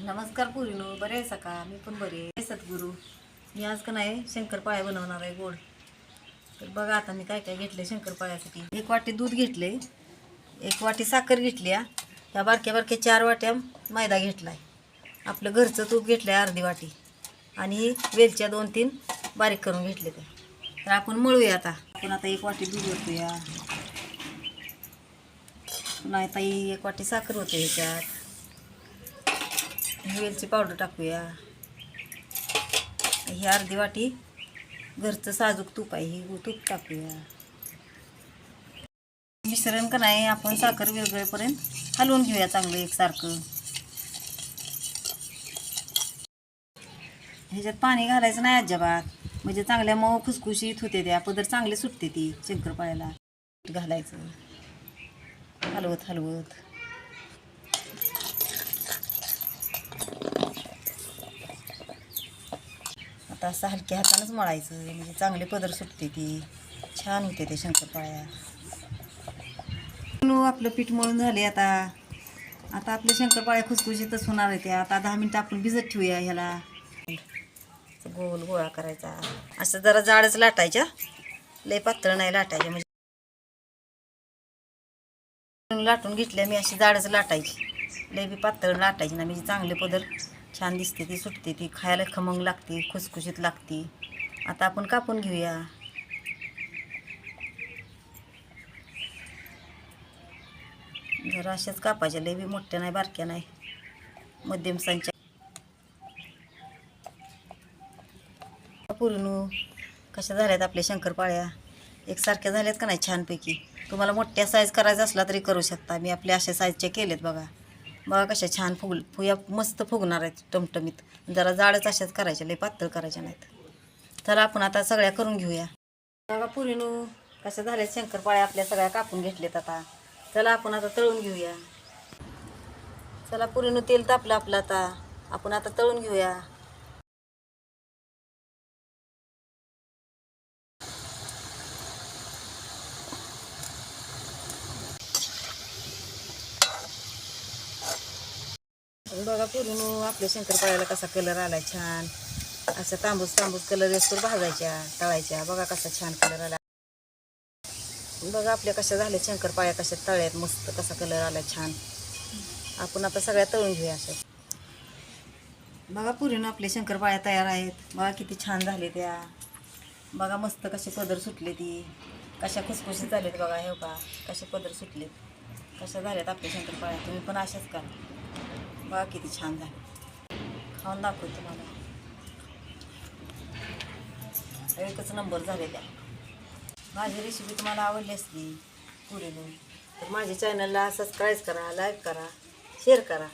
नमस्कार पुरीनो बरे आहे सका मी पण बरे आहे. सद्गुरू. मी आज का नाही शंकरपाळ्या बनवणार आहे गोड. तर बघा आता मी काय काय घेतलं शंकरपाळ्यासाठी एक वाटी दूध घेतले एक वाटी साखर घेतली ह्या बारक्या बारक्या चार वाट्या मैदा घेतला आहे आपलं घरचं तूप घेतलं आहे अर्धी वाटी. आणि वेलच्या दोन तीन बारीक करून घेतले ते. तर आपण मळूया आता. आपण आता एक वाटी दूध ओतूया नाही ताई एक वाटी साखर होते ह्याच्यात. वेलची पावडर टाकूया. ही अर्धी वाटी घरचं साजूक तूप आहे ही तूप टाकूया. मिश्रण का नाही आपण साखर विरगळेपर्यंत हलवून घेऊया चांगलं एकसारखं. ह्याच्यात पाणी घालायचं नाही अजिबात. म्हणजे चांगल्या मऊ खुसखुशीत होते त्या पदर चांगले सुटते ती शंकरपाळ्याला. घालायचं. हलवत हलवत. आता असं हलक्या हातानंच मळायचं म्हणजे चांगले पदर सुटते ती. छान होते ते शंकरपाळ्या. आपलं पीठ मळून झाले आता. आता आपले शंकरपाळ्या खुसखुशीतच होणार आहे त्या आता दहा मिनटं आपण भिजत ठेवूया ह्याला. गोल गोळा करायचा. असं जरा जाडच लाटायच्या. लय पातळ नाही लाटायच्या. म्हणजे लाटून घेतल्या मी अशी जाडच लाटायची. लय बी पातळ लाटायची ना मी म्हणजे चांगले पदर. छान दिसते ती सुटते ती खायला खमंग लागते खुसखुशीत लागते. आता आपण कापून घेऊया. जरा अशाच कापायच्या लय बी मोठ्या नाही बारक्या नाही. मध्यम संच्या पुरणू कशा झाल्यात आपल्या शंकरपाळ्या? एकसारख्या झाल्यात का नाही छानपैकी? तुम्हाला मोठ्या साईज करायचा असला तरी करू शकता. मी आपल्या अशा साईजच्या केलेत बघा. बघा कशा छान फुगल फुया मस्त फुगणार आहेत टमटमीत. जरा जाडच अशाच करायच्या लय पातळ करायच्या नाहीत. तर आपण आता सगळ्या करून घेऊया. बघा पुरीनू कशा झाल्यात शंकरपाळ्या आपल्या सगळ्या कापून घेतलेत आता. चला आपण आता तळून घेऊया. चला पुरीनू तेल तापलं आपलं आता. आपण आता तळून घेऊया. बघा पुरून आपल्या शंकरपाळ्याला कसा कलर आला छान. असं तांबूस तांबूस कलर असतो भाजायच्या तळायच्या. बघा कसा छान कलर आला बघा आपल्या कशा झाल्या शंकरपाळ्या कशा तळ्यात मस्त कसा कलर आला छान. आपण आता सगळ्या तळून घेऊया अशा. बघा पुरीनं आपले शंकरपाळ्या तयार आहेत. बघा किती छान झाले त्या. बघा मस्त कसे पदर सुटले ती. कशा खुसखुशीत झालेत बघा हे का कसे पदर सुटलेत. कशा झाल्यात आपल्या शंकरपाळ्या. तुम्ही पण अशाच करा. वा किती छान झाले. खाऊन दाखवतो तुम्हाला. एकच नंबर झाले त्या. माझी रेसिपी तुम्हाला आवडली असली पुढे तर माझ्या चॅनलला सबस्क्राईब करा लाईक करा शेअर करा.